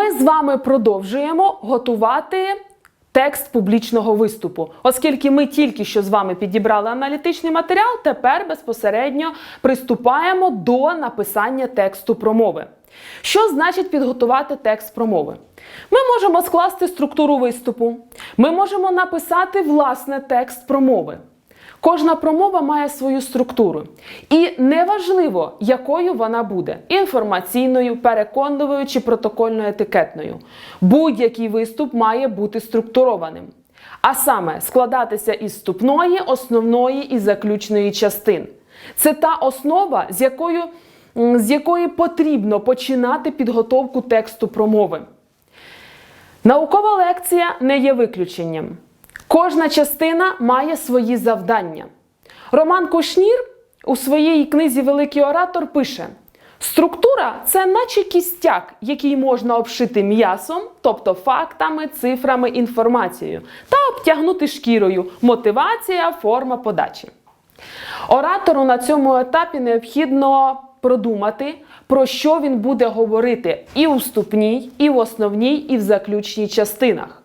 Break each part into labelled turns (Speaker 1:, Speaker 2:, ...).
Speaker 1: Ми з вами продовжуємо готувати текст публічного виступу, оскільки ми тільки що з вами підібрали аналітичний матеріал, тепер безпосередньо приступаємо до написання тексту промови. Що значить підготувати текст промови? Ми можемо скласти структуру виступу, ми можемо написати власне текст промови. Кожна промова має свою структуру. І неважливо, якою вона буде: інформаційною, переконливою чи протокольно-етикетною. Будь-який виступ має бути структурованим. А саме складатися із вступної, основної і заключної частин. Це та основа, з якою, з якої потрібно починати підготовку тексту промови. Наукова лекція не є виключенням. Кожна частина має свої завдання. Роман Кушнір у своїй книзі Великий оратор пише: структура це наче кістяк, який можна обшити м'ясом, тобто фактами, цифрами, інформацією, та обтягнути шкірою мотивація, форма подачі. Оратору на цьому етапі необхідно продумати, про що він буде говорити і у вступній, і в основній, і в заключній частинах.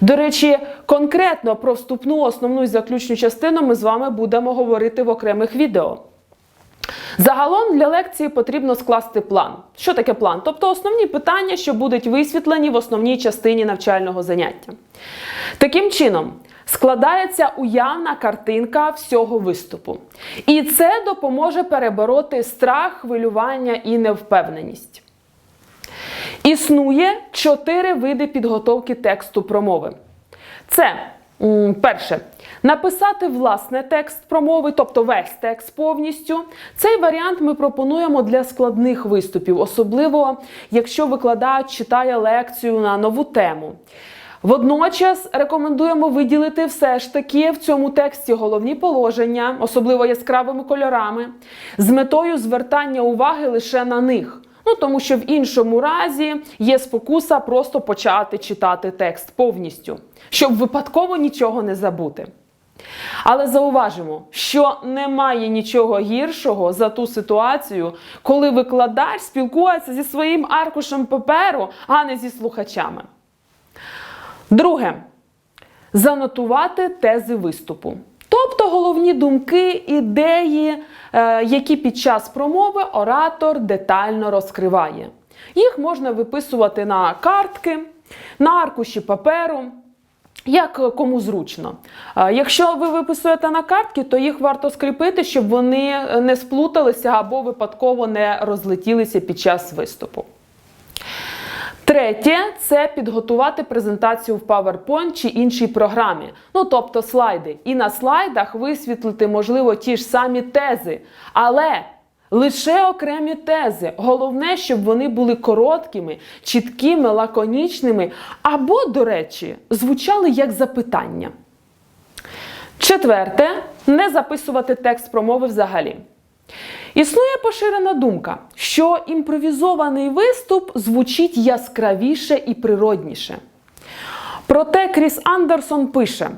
Speaker 1: До речі, конкретно про вступну, основну і заключну частину ми з вами будемо говорити в окремих відео. Загалом для лекції потрібно скласти план. Що таке план? Тобто основні питання, що будуть висвітлені в основній частині навчального заняття. Таким чином, складається уявна картинка всього виступу. І це допоможе перебороти страх, хвилювання і невпевненість. Існує чотири види підготовки тексту промови. Це перше. Написати власне текст промови, тобто весь текст повністю. Цей варіант ми пропонуємо для складних виступів, особливо якщо викладач читає лекцію на нову тему. Водночас рекомендуємо виділити все ж таки в цьому тексті головні положення, особливо яскравими кольорами, з метою звертання уваги лише на них. Ну, тому що в іншому разі є спокуса просто почати читати текст повністю, щоб випадково нічого не забути. Але зауважимо, що немає нічого гіршого за ту ситуацію, коли викладач спілкується зі своїм аркушем паперу, а не зі слухачами. Друге занотувати тези виступу. Тобто головні думки, ідеї, е, які під час промови оратор детально розкриває. Їх можна виписувати на картки, на аркуші паперу. Як кому зручно. Е, Якщо ви виписуєте на картки, то їх варто скріпити, щоб вони не сплуталися або випадково не розлетілися під час виступу. Третє це підготувати презентацію в PowerPoint чи іншій програмі, ну тобто слайди. І на слайдах висвітлити, можливо, ті ж самі тези, але лише окремі тези. Головне, щоб вони були короткими, чіткими, лаконічними, або, до речі, звучали як запитання. Четверте не записувати текст промови взагалі. Існує поширена думка, що імпровізований виступ звучить яскравіше і природніше. Проте Кріс Андерсон пише: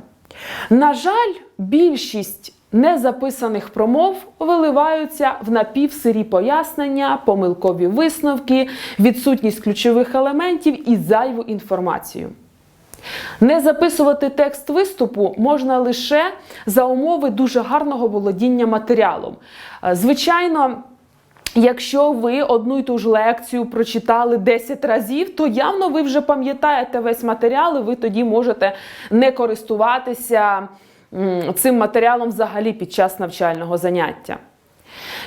Speaker 1: на жаль, більшість незаписаних промов виливаються в напівсирі пояснення, помилкові висновки, відсутність ключових елементів і зайву інформацію. Не записувати текст виступу можна лише за умови дуже гарного володіння матеріалом. Е, Звичайно, якщо ви одну й ту ж лекцію прочитали 10 разів, то явно ви вже пам'ятаєте весь матеріал, і ви тоді можете не користуватися цим матеріалом взагалі під час навчального заняття.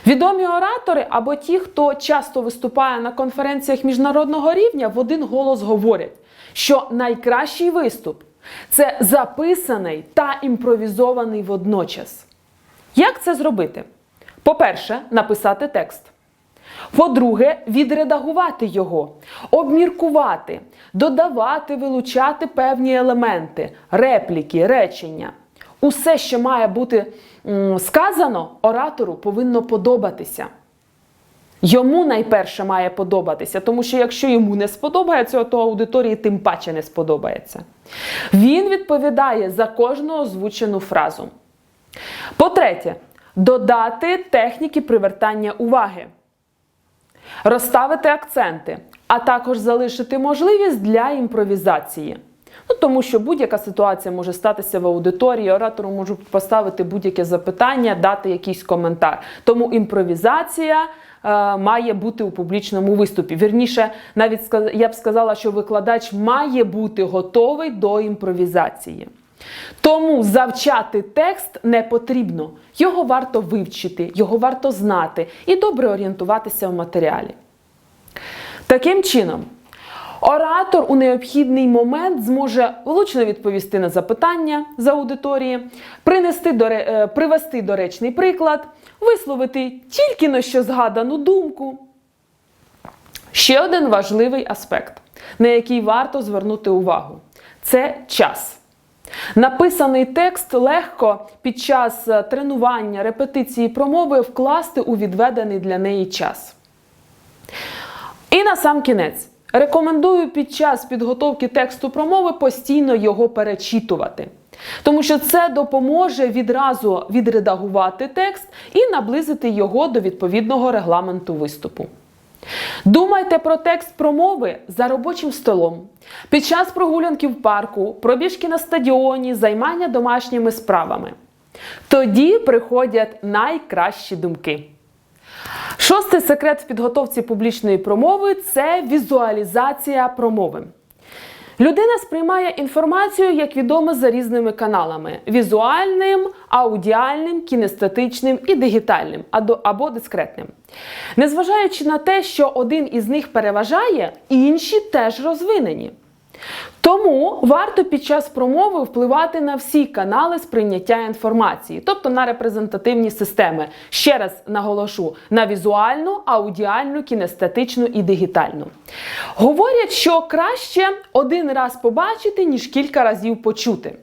Speaker 1: Відомі оратори або ті, хто часто виступає на конференціях міжнародного рівня, в один голос говорять, що найкращий виступ це записаний та імпровізований водночас. Як це зробити? По-перше, написати текст. По-друге, відредагувати його, обміркувати, додавати, вилучати певні елементи, репліки, речення. Усе, що має бути сказано, оратору повинно подобатися. Йому найперше має подобатися, тому що якщо йому не сподобається, то аудиторії тим паче не сподобається. Він відповідає за кожну озвучену фразу. По-третє, додати техніки привертання уваги. розставити акценти, а також залишити можливість для імпровізації. Ну, тому що будь-яка ситуація може статися в аудиторії, оратору можуть поставити будь-яке запитання, дати якийсь коментар. Тому імпровізація е, має бути у публічному виступі. Вірніше, навіть я б сказала, що викладач має бути готовий до імпровізації. Тому завчати текст не потрібно. Його варто вивчити, його варто знати і добре орієнтуватися в матеріалі. Таким чином, оратор у необхідний момент зможе влучно відповісти на запитання з аудиторії, принести до, е, привести доречний приклад, висловити тільки на що згадану думку. Ще один важливий аспект, на який варто звернути увагу це час. Написаний текст легко під час е, тренування, репетиції промови вкласти у відведений для неї час. І на сам кінець рекомендую під час підготовки тексту промови постійно його перечитувати. Тому що це допоможе відразу відредагувати текст і наблизити його до відповідного регламенту виступу. Думайте про текст промови за робочим столом, під час прогулянки в парку, пробіжки на стадіоні, займання домашніми справами. Тоді приходять найкращі думки. Шостий секрет в підготовці публічної промови це візуалізація промови. Людина сприймає інформацію, як відомо, за різними каналами: візуальним, аудіальним, кінестетичним і дигітальним або дискретним. Незважаючи на те, що один із них переважає, інші теж розвинені. Тому варто під час промови впливати на всі канали сприйняття інформації, тобто на репрезентативні системи. Ще раз наголошу на візуальну, аудіальну, кінестетичну і дигітальну. Говорять, що краще один раз побачити, ніж кілька разів почути.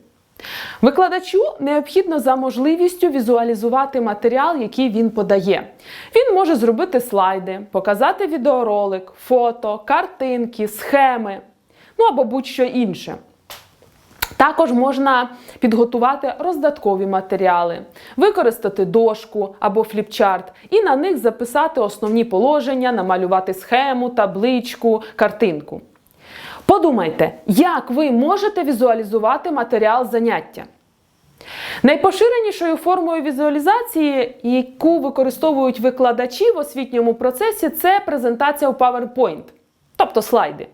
Speaker 1: Викладачу необхідно за можливістю візуалізувати матеріал, який він подає. Він може зробити слайди, показати відеоролик, фото, картинки, схеми, ну або будь-що інше. Також можна підготувати роздаткові матеріали, використати дошку або фліпчарт і на них записати основні положення, намалювати схему, табличку, картинку. Подумайте, як ви можете візуалізувати матеріал заняття. Найпоширенішою формою візуалізації, яку використовують викладачі в освітньому процесі, це презентація у PowerPoint, тобто слайди.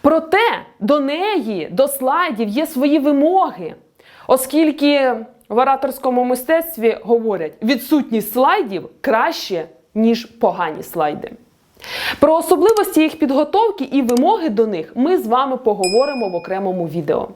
Speaker 1: Проте до неї, до слайдів є свої вимоги, оскільки в ораторському мистецтві говорять, відсутність слайдів краще, ніж погані слайди. Про особливості їх підготовки і вимоги до них ми з вами поговоримо в окремому відео.